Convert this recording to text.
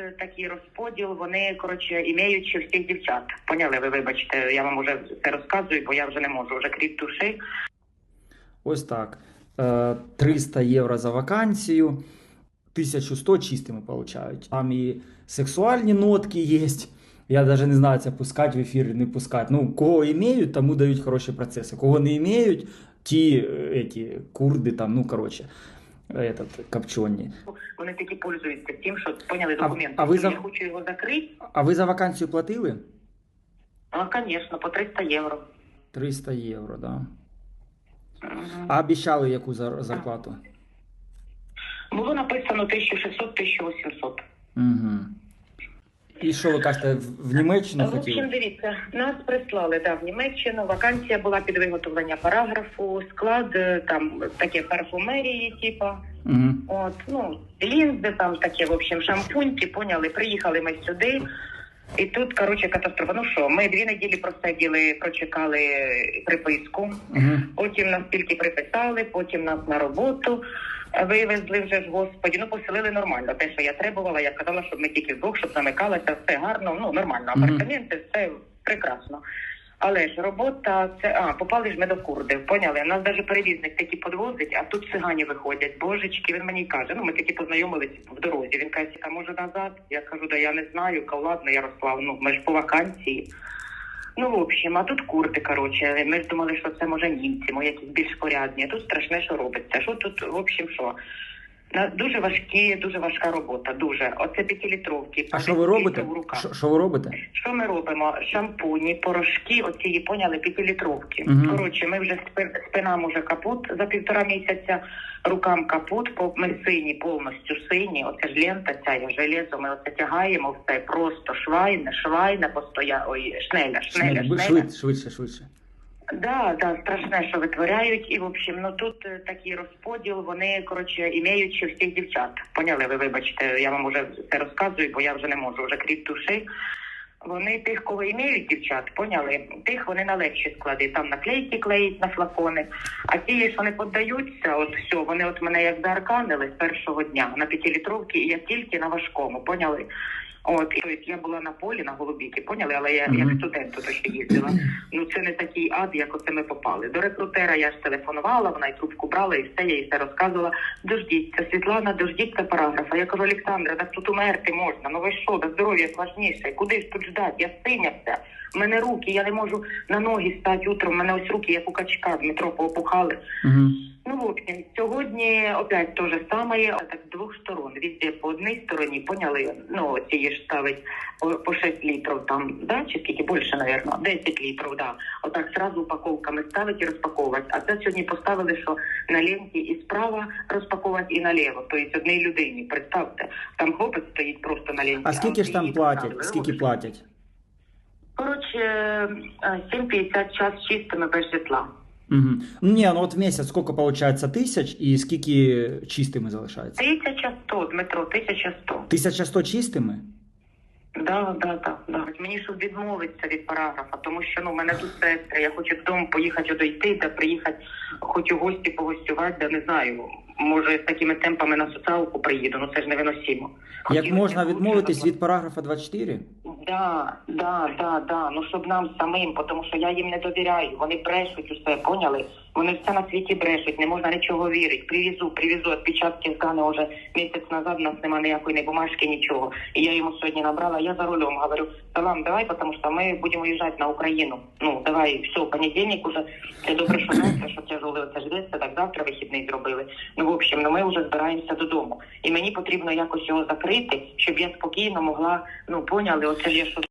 е, такий розподіл, вони коротше імеючи всіх дівчат. Поняли ви, вибачте, я вам уже це розказую, бо я вже не можу, вже крізь душі. Ось так. Е, 300 євро за вакансію, 1100 чистими получають. Там і сексуальні нотки є. Я навіть не знаю, це пускати в ефір, не пускати. Ну, кого імеють, тому дають хороші процеси. Кого не імеють, ті е, еті, курди там, ну коротше, этот, копчені. Вони такі пользуються тим, що поняли А- документи. а ви за- Я хочу його закрити. А ви за вакансію платили? А, звісно, по 300 євро. 300 євро, да. Угу. А обіцяли яку зар- зарплату? Було написано 1600-1800. Угу. І що ви кажете, в, Німеччину В общем, хотіли? дивіться, нас прислали да, в Німеччину. Вакансія була під виготовлення параграфу, склад е, там таке парфумерії, типа. Угу. От, ну, лінзи там таке, в общем, шампуньки, поняли, приїхали ми сюди. І тут, коротше, катастрофа. Ну що, ми дві неділі просиділи, прочекали приписку. Угу. Потім нас тільки приписали, потім нас на роботу вивезли вже ж, господі. Ну, поселили нормально. Те, що я требувала, я казала, щоб ми тільки вдвох, щоб замикалася, все гарно, ну нормально. Апартаменти, все прекрасно. Але ж робота, це а попали ж ми до курдів, поняли? Нас навіть перевізник такі подвозить, а тут цигані виходять. Божечки, він мені каже. Ну ми такі познайомились в дорозі. Він каже, а може назад? Я кажу, да я не знаю. Ка ладно, Ярослав, ну ми ж по вакансії. Ну, в общем, а тут курди, коротше. Ми ж думали, що це може німці, мо якісь більш порядні. А тут страшне, що робиться. Що тут, в общем, що? Дуже важкі, дуже важка робота. Дуже. Оце п'ятилітровки. А що ви робите? Що, що ви робите? Що ми робимо? Шампуні, порошки, оці поняли, п'ятилітровки. Мгм. Коротше, ми вже спи- спинам уже капут за півтора місяця, рукам капут, ми сині, повністю сині. Оце ж лента ця, я железо, ми оце тягаємо все просто швайне, швайне постоя, ой, шнеля, шнеля, шнеля. швидше, швидше, швидше. Да, да, страшне, що витворяють, і в общем, ну тут е, такий розподіл. Вони коротше імеючи всіх дівчат. Поняли ви, вибачте, я вам уже це розказую, бо я вже не можу, вже крізь душі. Вони тих, кого імеють дівчат, поняли? Тих вони на легші склади. Там наклейки клеїть на флакони. А ті, що не піддаються, от все, вони от мене як заарканили з першого дня на п'ятилітровки, і я тільки на важкому, поняли? От я була на полі на голубіки, поняли, але я як студент тут ще їздила. Ну це не такий ад, як оце ми попали. До рекрутера я ж телефонувала, вона і трубку брала, і все, я їй все розказувала. Дождіться, Світлана, дождіться параграфа. Я кажу, Олександра, так тут умерти можна. Ну ви що, да здоров'я важніше. Куди ж тут ждати? Я синя вся. У мене руки, я не можу на ноги стати утром. У мене ось руки, як у качка, з метро поопухали. Угу. Ну, в общем, сьогодні опять те же саме, а так з двох сторон. Везде по одній стороні, поняли, ну, ці ж ставить по, по 6 літрів там, да, чи скільки більше, наверное, 10 літрів, да. Отак сразу упаковками ставить і розпаковувати. А це сьогодні поставили, що на ленті і справа розпаковувати, і наліво. Тобто одній людині, представте. Там хлопець стоїть просто на ленті. А скільки ж там платять? Скільки платять? Коротше, е, 7,50 час чистими без житла. Угу. Ні, ну от в місяць скільки виходить тисяч і скільки чистими залишається? 1100, Дмитро, 1100. 1100 чистими? Да, да, да, да. Мені щоб відмовитися від параграфа, тому що ну в мене тут сестри. Я хочу додому поїхати одійти, де приїхати, хоч у гості погостювати, де не знаю. Може, з такими темпами на соціалку приїду, ну це ж невиносимо. Як можна відмовитись від параграфа 24? Да, да, да, да. Ну щоб нам самим, тому що я їм не довіряю. Вони брешуть усе, поняли? Вони все на світі брешуть, не можна нічого вірити. Привізу, привізу відпечатки з Гани вже місяць назад. У нас немає ніякої не бумажки, нічого. І я йому сьогодні набрала. Я за рулем говорю, салам, давай, тому що ми будемо їжджати на Україну. Ну давай, все, понедільник уже. Це добре, що завтра, що тяжело це ждеться, так завтра вихідний зробили. Ну в общем, ну ми вже збираємося додому. І мені потрібно якось його закрити, щоб я спокійно могла, ну поняли, оце ж я що